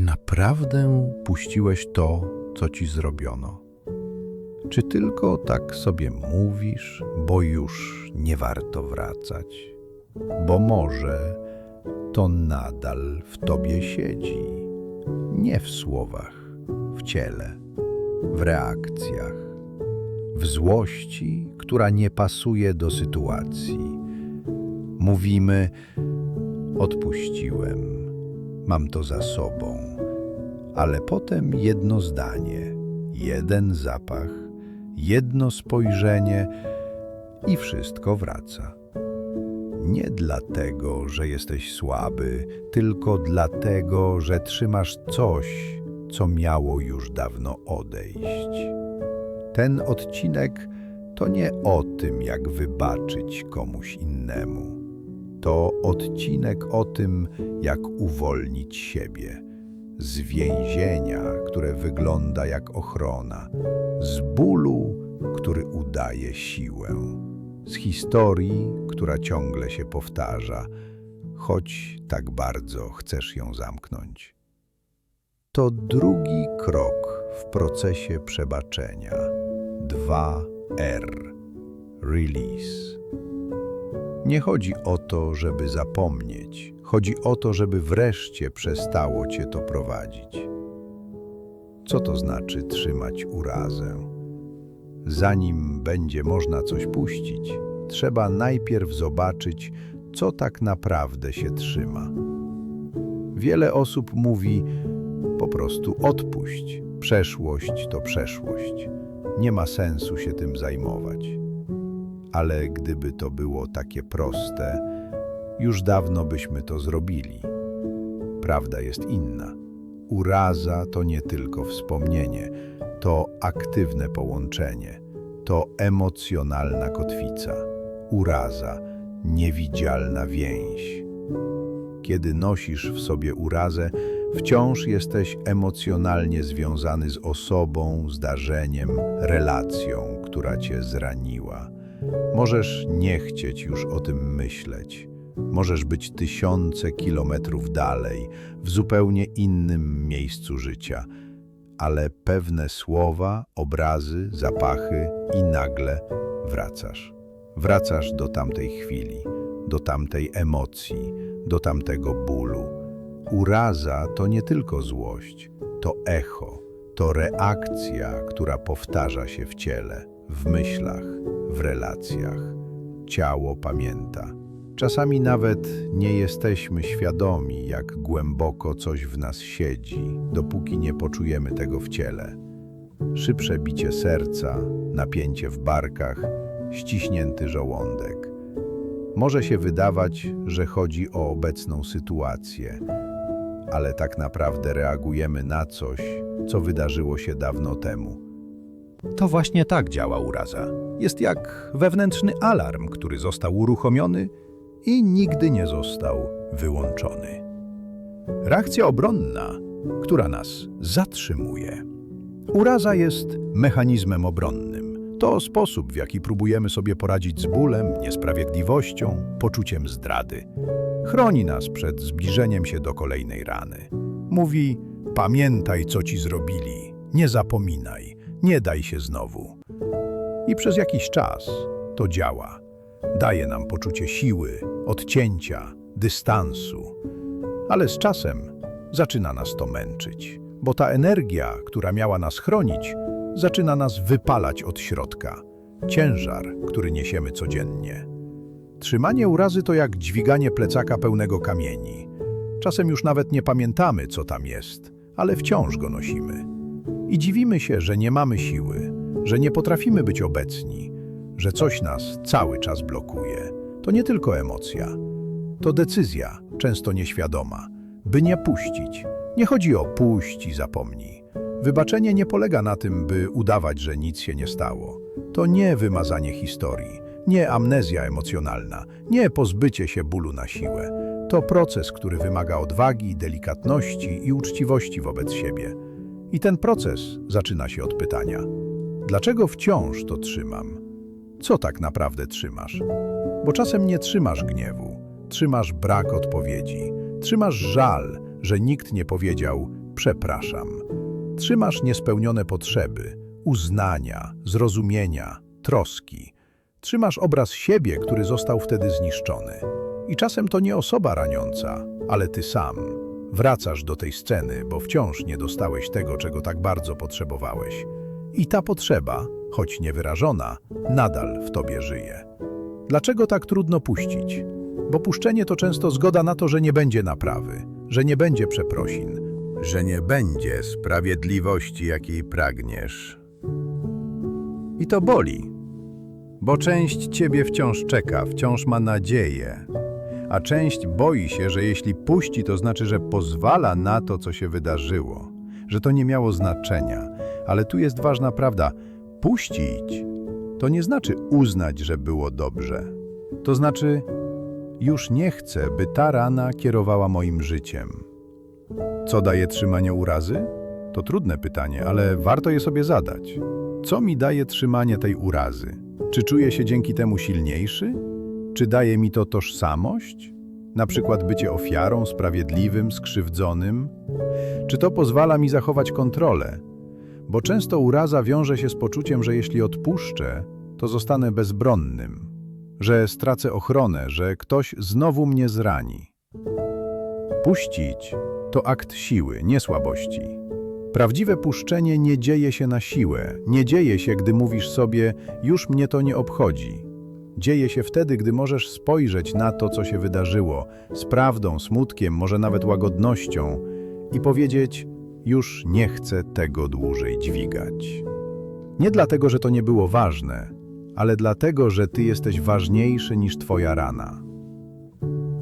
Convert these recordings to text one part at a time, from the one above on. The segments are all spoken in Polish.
Naprawdę puściłeś to, co ci zrobiono? Czy tylko tak sobie mówisz, bo już nie warto wracać? Bo może to nadal w tobie siedzi, nie w słowach, w ciele, w reakcjach, w złości, która nie pasuje do sytuacji. Mówimy, odpuściłem, mam to za sobą, ale potem jedno zdanie, jeden zapach, jedno spojrzenie i wszystko wraca. Nie dlatego, że jesteś słaby, tylko dlatego, że trzymasz coś, co miało już dawno odejść. Ten odcinek to nie o tym, jak wybaczyć komuś innemu. To odcinek o tym, jak uwolnić siebie z więzienia, które wygląda jak ochrona, z bólu, który udaje siłę, z historii, która ciągle się powtarza, choć tak bardzo chcesz ją zamknąć. To drugi krok w procesie przebaczenia. 2R. Release. Nie chodzi o to, żeby zapomnieć. Chodzi o to, żeby wreszcie przestało cię to prowadzić. Co to znaczy trzymać urazę? Zanim będzie można coś puścić, trzeba najpierw zobaczyć, co tak naprawdę się trzyma. Wiele osób mówi po prostu odpuść. Przeszłość to przeszłość. Nie ma sensu się tym zajmować. Ale gdyby to było takie proste, już dawno byśmy to zrobili. Prawda jest inna. Uraza to nie tylko wspomnienie, to aktywne połączenie, to emocjonalna kotwica. Uraza, niewidzialna więź. Kiedy nosisz w sobie urazę, wciąż jesteś emocjonalnie związany z osobą, zdarzeniem, relacją, która cię zraniła. Możesz nie chcieć już o tym myśleć. Możesz być tysiące kilometrów dalej, w zupełnie innym miejscu życia, ale pewne słowa, obrazy, zapachy i nagle wracasz. Wracasz do tamtej chwili, do tamtej emocji, do tamtego bólu. Uraza to nie tylko złość, to echo, to reakcja, która powtarza się w ciele, w myślach, w relacjach. Ciało pamięta. Czasami nawet nie jesteśmy świadomi, jak głęboko coś w nas siedzi, dopóki nie poczujemy tego w ciele. Szybsze bicie serca, napięcie w barkach, ściśnięty żołądek. Może się wydawać, że chodzi o obecną sytuację, ale tak naprawdę reagujemy na coś, co wydarzyło się dawno temu. To właśnie tak działa uraza. Jest jak wewnętrzny alarm, który został uruchomiony i nigdy nie został wyłączony. Reakcja obronna, która nas zatrzymuje. Uraza jest mechanizmem obronnym. To sposób, w jaki próbujemy sobie poradzić z bólem, niesprawiedliwością, poczuciem zdrady. Chroni nas przed zbliżeniem się do kolejnej rany. Mówi: Pamiętaj, co ci zrobili, nie zapominaj, nie daj się znowu. I przez jakiś czas to działa. Daje nam poczucie siły, odcięcia, dystansu. Ale z czasem zaczyna nas to męczyć, bo ta energia, która miała nas chronić, zaczyna nas wypalać od środka. Ciężar, który niesiemy codziennie. Trzymanie urazy to jak dźwiganie plecaka pełnego kamieni. Czasem już nawet nie pamiętamy, co tam jest, ale wciąż go nosimy. I dziwimy się, że nie mamy siły, że nie potrafimy być obecni, że coś nas cały czas blokuje. To nie tylko emocja, to decyzja, często nieświadoma, by nie puścić. Nie chodzi o puść i zapomnij. Wybaczenie nie polega na tym, by udawać, że nic się nie stało. To nie wymazanie historii, nie amnezja emocjonalna, nie pozbycie się bólu na siłę. To proces, który wymaga odwagi, delikatności i uczciwości wobec siebie. I ten proces zaczyna się od pytania: dlaczego wciąż to trzymam? Co tak naprawdę trzymasz? Bo czasem nie trzymasz gniewu, trzymasz brak odpowiedzi, trzymasz żal, że nikt nie powiedział: przepraszam. Trzymasz niespełnione potrzeby, uznania, zrozumienia, troski. Trzymasz obraz siebie, który został wtedy zniszczony. I czasem to nie osoba raniąca, ale ty sam. Wracasz do tej sceny, bo wciąż nie dostałeś tego, czego tak bardzo potrzebowałeś. I ta potrzeba, choć niewyrażona, nadal w tobie żyje. Dlaczego tak trudno puścić? Bo puszczenie to często zgoda na to, że nie będzie naprawy, że nie będzie przeprosin, że nie będzie sprawiedliwości, jakiej pragniesz. I to boli, bo część ciebie wciąż czeka, wciąż ma nadzieję, a część boi się, że jeśli puści, to znaczy, że pozwala na to, co się wydarzyło, że to nie miało znaczenia. Ale tu jest ważna prawda. Puścić to nie znaczy uznać, że było dobrze. To znaczy, już nie chcę, by ta rana kierowała moim życiem. Co daje trzymanie urazy? To trudne pytanie, ale warto je sobie zadać. Co mi daje trzymanie tej urazy? Czy czuję się dzięki temu silniejszy? Czy daje mi to tożsamość? Na przykład bycie ofiarą, sprawiedliwym, skrzywdzonym? Czy to pozwala mi zachować kontrolę? Bo często uraza wiąże się z poczuciem, że jeśli odpuszczę, to zostanę bezbronnym, że stracę ochronę, że ktoś znowu mnie zrani. Puścić to akt siły, nie słabości. Prawdziwe puszczenie nie dzieje się na siłę, nie dzieje się, gdy mówisz sobie, już mnie to nie obchodzi. Dzieje się wtedy, gdy możesz spojrzeć na to, co się wydarzyło, z prawdą, smutkiem, może nawet łagodnością i powiedzieć, już nie chcę tego dłużej dźwigać. Nie dlatego, że to nie było ważne, ale dlatego, że ty jesteś ważniejszy niż twoja rana.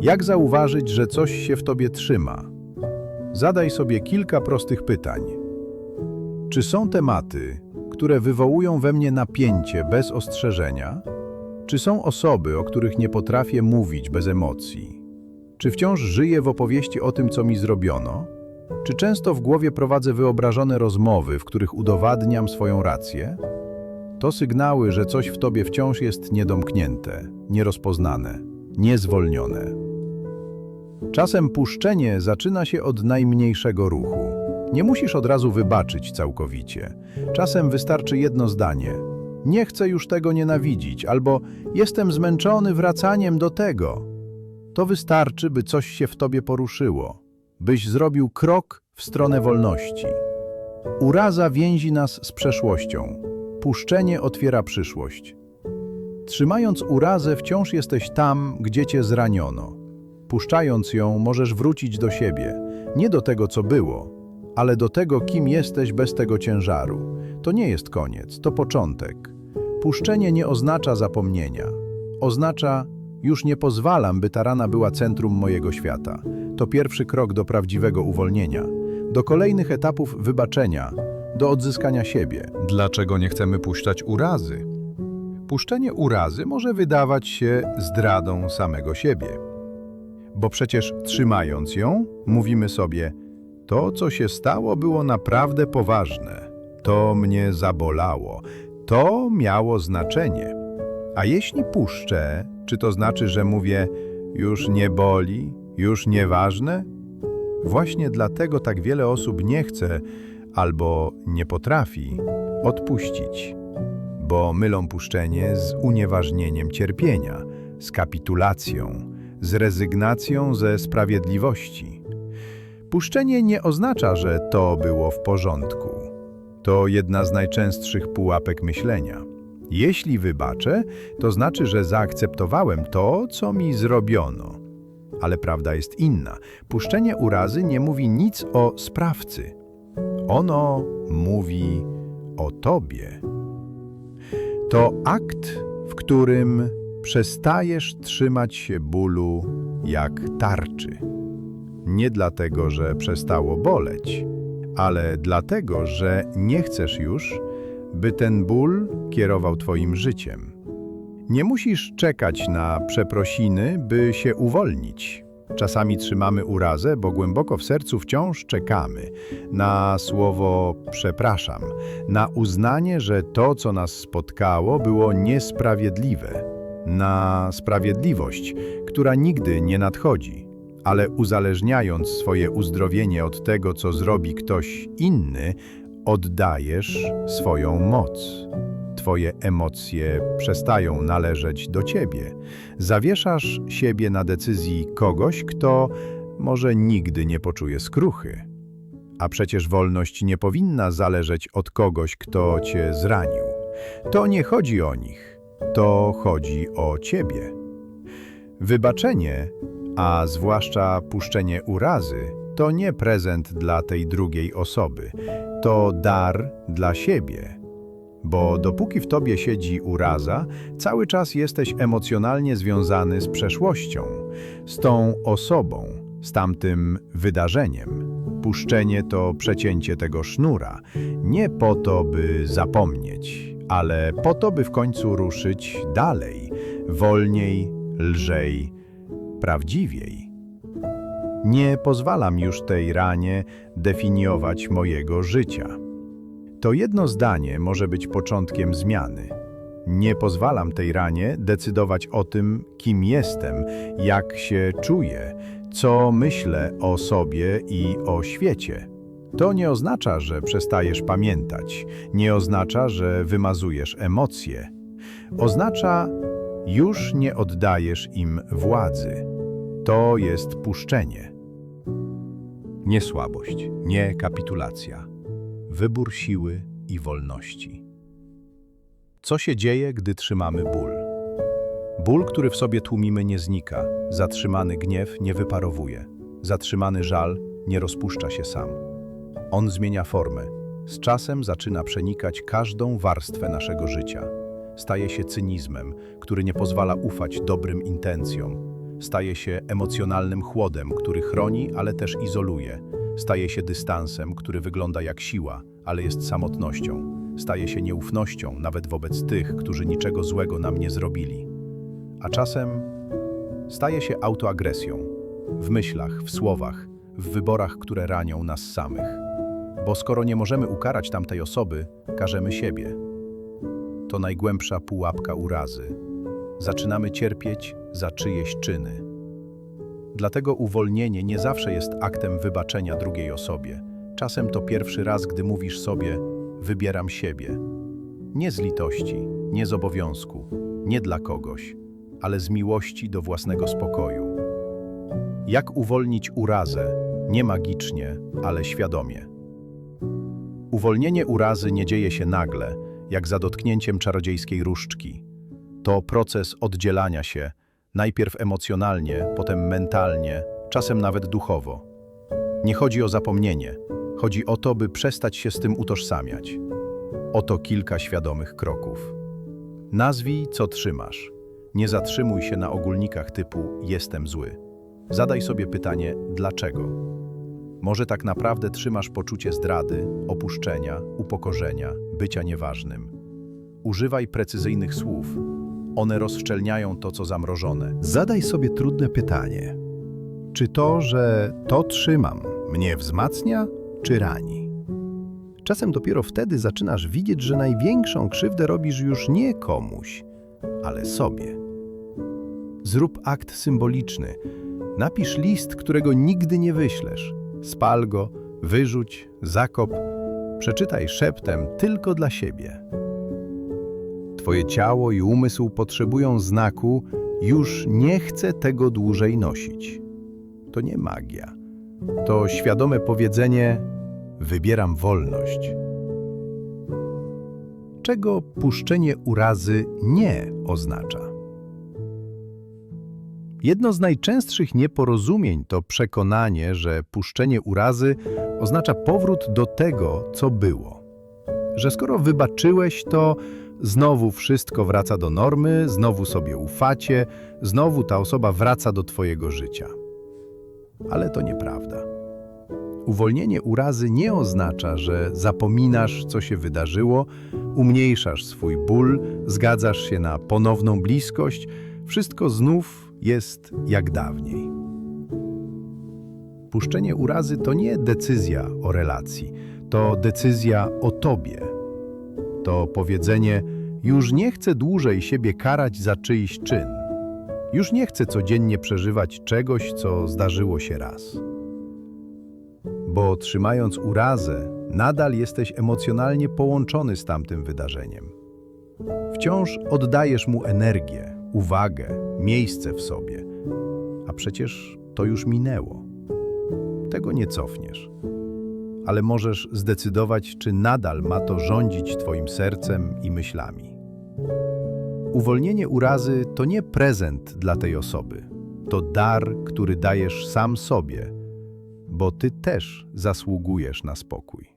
Jak zauważyć, że coś się w tobie trzyma? Zadaj sobie kilka prostych pytań. Czy są tematy, które wywołują we mnie napięcie bez ostrzeżenia? Czy są osoby, o których nie potrafię mówić bez emocji? Czy wciąż żyję w opowieści o tym, co mi zrobiono? Czy często w głowie prowadzę wyobrażone rozmowy, w których udowadniam swoją rację? To sygnały, że coś w tobie wciąż jest niedomknięte, nierozpoznane, niezwolnione. Czasem puszczenie zaczyna się od najmniejszego ruchu. Nie musisz od razu wybaczyć całkowicie. Czasem wystarczy jedno zdanie. Nie chcę już tego nienawidzić, albo jestem zmęczony wracaniem do tego. To wystarczy, by coś się w tobie poruszyło, byś zrobił krok w stronę wolności. Uraza więzi nas z przeszłością. Puszczenie otwiera przyszłość. Trzymając urazę, wciąż jesteś tam, gdzie cię zraniono. Puszczając ją, możesz wrócić do siebie, nie do tego, co było, ale do tego, kim jesteś bez tego ciężaru. To nie jest koniec, to początek. Puszczenie nie oznacza zapomnienia. Oznacza, już nie pozwalam, by ta rana była centrum mojego świata. To pierwszy krok do prawdziwego uwolnienia, do kolejnych etapów wybaczenia, do odzyskania siebie. Dlaczego nie chcemy puszczać urazy? Puszczenie urazy może wydawać się zdradą samego siebie. Bo przecież trzymając ją, mówimy sobie, to co się stało było naprawdę poważne, to mnie zabolało, to miało znaczenie. A jeśli puszczę, czy to znaczy, że mówię, już nie boli, już nieważne? Właśnie dlatego tak wiele osób nie chce albo nie potrafi odpuścić, bo mylą puszczenie z unieważnieniem cierpienia, z kapitulacją, z rezygnacją ze sprawiedliwości. Puszczenie nie oznacza, że to było w porządku. To jedna z najczęstszych pułapek myślenia. Jeśli wybaczę, to znaczy, że zaakceptowałem to, co mi zrobiono. Ale prawda jest inna. Puszczenie urazy nie mówi nic o sprawcy. Ono mówi o tobie. To akt, w którym przestajesz trzymać się bólu jak tarczy. Nie dlatego, że przestało boleć, ale dlatego, że nie chcesz już, by ten ból kierował Twoim życiem. Nie musisz czekać na przeprosiny, by się uwolnić. Czasami trzymamy urazę, bo głęboko w sercu wciąż czekamy na słowo przepraszam, na uznanie, że to, co nas spotkało, było niesprawiedliwe, na sprawiedliwość, która nigdy nie nadchodzi. ale uzależniając swoje uzdrowienie od tego, co zrobi ktoś inny, oddajesz swoją moc. Twoje emocje przestają należeć do ciebie. Zawieszasz siebie na decyzji kogoś, kto może nigdy nie poczuje skruchy. A przecież wolność nie powinna zależeć od kogoś, kto cię zranił. To nie chodzi o nich, to chodzi o ciebie. Wybaczenie, a zwłaszcza puszczenie urazy, to nie prezent dla tej drugiej osoby, to dar dla siebie. Bo dopóki w tobie siedzi uraza, cały czas jesteś emocjonalnie związany z przeszłością, z tą osobą, z tamtym wydarzeniem. Puszczenie to przecięcie tego sznura, nie po to, by zapomnieć, ale po to, by w końcu ruszyć dalej, wolniej, lżej, prawdziwiej. Nie pozwalam już tej ranie definiować mojego życia. To jedno zdanie może być początkiem zmiany. Nie pozwalam tej ranie decydować o tym, kim jestem, jak się czuję, co myślę o sobie i o świecie. To nie oznacza, że przestajesz pamiętać, nie oznacza, że wymazujesz emocje. Oznacza, już nie oddajesz im władzy. To jest puszczenie. Nie słabość, nie kapitulacja. Wybór siły i wolności. Co się dzieje, gdy trzymamy ból? Ból, który w sobie tłumimy, nie znika. Zatrzymany gniew nie wyparowuje. Zatrzymany żal nie rozpuszcza się sam. On zmienia formę. Z czasem zaczyna przenikać każdą warstwę naszego życia. Staje się cynizmem, który nie pozwala ufać dobrym intencjom. Staje się emocjonalnym chłodem, który chroni, ale też izoluje. Staje się dystansem, który wygląda jak siła, ale jest samotnością. Staje się nieufnością nawet wobec tych, którzy niczego złego nam nie zrobili. A czasem staje się autoagresją w myślach, w słowach, w wyborach, które ranią nas samych. Bo skoro nie możemy ukarać tamtej osoby, karzemy siebie. To najgłębsza pułapka urazy. Zaczynamy cierpieć za czyjeś czyny. Dlatego uwolnienie nie zawsze jest aktem wybaczenia drugiej osobie. Czasem to pierwszy raz, gdy mówisz sobie: Wybieram siebie. Nie z litości, nie z obowiązku, nie dla kogoś, ale z miłości do własnego spokoju. Jak uwolnić urazę? Nie magicznie, ale świadomie. Uwolnienie urazy nie dzieje się nagle, jak za dotknięciem czarodziejskiej różdżki. To proces oddzielania się, najpierw emocjonalnie, potem mentalnie, czasem nawet duchowo. Nie chodzi o zapomnienie, chodzi o to, by przestać się z tym utożsamiać. Oto kilka świadomych kroków. Nazwij, co trzymasz. Nie zatrzymuj się na ogólnikach typu jestem zły. Zadaj sobie pytanie dlaczego. Może tak naprawdę trzymasz poczucie zdrady, opuszczenia, upokorzenia, bycia nieważnym. Używaj precyzyjnych słów. One rozszczelniają to, co zamrożone. Zadaj sobie trudne pytanie. Czy to, że to trzymam, mnie wzmacnia, czy rani? Czasem dopiero wtedy zaczynasz widzieć, że największą krzywdę robisz już nie komuś, ale sobie. Zrób akt symboliczny. Napisz list, którego nigdy nie wyślesz. Spal go, wyrzuć, zakop. Przeczytaj szeptem tylko dla siebie. Twoje ciało i umysł potrzebują znaku, już nie chcę tego dłużej nosić. To nie magia. To świadome powiedzenie: wybieram wolność. Czego puszczenie urazy nie oznacza? Jedno z najczęstszych nieporozumień to przekonanie, że puszczenie urazy oznacza powrót do tego, co było. Że skoro wybaczyłeś, to znowu wszystko wraca do normy, znowu sobie ufacie, znowu ta osoba wraca do Twojego życia. Ale to nieprawda. Uwolnienie urazy nie oznacza, że zapominasz, co się wydarzyło, umniejszasz swój ból, zgadzasz się na ponowną bliskość, wszystko znów jest jak dawniej. Puszczenie urazy to nie decyzja o relacji, to decyzja o tobie. To powiedzenie: Już nie chcę dłużej siebie karać za czyjś czyn. Już nie chcę codziennie przeżywać czegoś, co zdarzyło się raz. Bo trzymając urazę, nadal jesteś emocjonalnie połączony z tamtym wydarzeniem. Wciąż oddajesz mu energię, uwagę, miejsce w sobie, a przecież to już minęło. Tego nie cofniesz. Ale możesz zdecydować, czy nadal ma to rządzić Twoim sercem i myślami. Uwolnienie urazy to nie prezent dla tej osoby. To dar, który dajesz sam sobie, bo Ty też zasługujesz na spokój.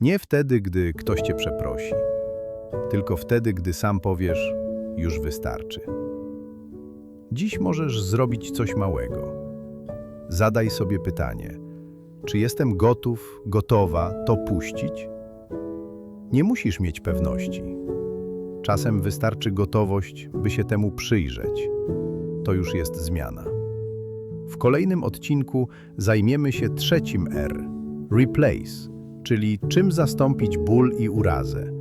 Nie wtedy, gdy ktoś Cię przeprosi, tylko wtedy, gdy sam powiesz, już wystarczy. Dziś możesz zrobić coś małego. Zadaj sobie pytanie, czy jestem gotów, gotowa to puścić? Nie musisz mieć pewności. Czasem wystarczy gotowość, by się temu przyjrzeć. To już jest zmiana. W kolejnym odcinku zajmiemy się trzecim R replace, czyli czym zastąpić ból i urazę,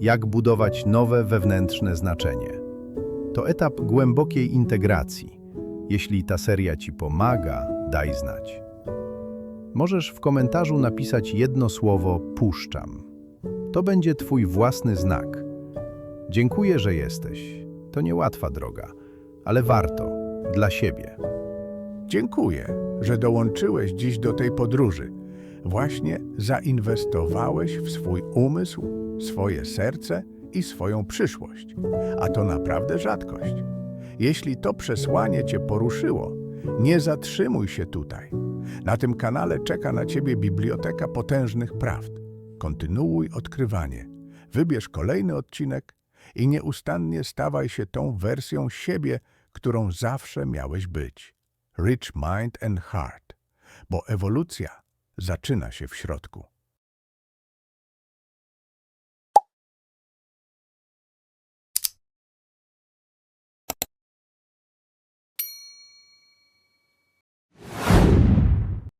jak budować nowe wewnętrzne znaczenie. To etap głębokiej integracji. Jeśli ta seria Ci pomaga, daj znać. Możesz w komentarzu napisać jedno słowo puszczam. To będzie Twój własny znak. Dziękuję, że jesteś. To niełatwa droga, ale warto dla siebie. Dziękuję, że dołączyłeś dziś do tej podróży. Właśnie zainwestowałeś w swój umysł, swoje serce i swoją przyszłość. A to naprawdę rzadkość. Jeśli to przesłanie Cię poruszyło, nie zatrzymuj się tutaj. Na tym kanale czeka na Ciebie biblioteka potężnych prawd. Kontynuuj odkrywanie. Wybierz kolejny odcinek i nieustannie stawaj się tą wersją siebie, którą zawsze miałeś być. Rich Mind and Heart, bo ewolucja zaczyna się w środku.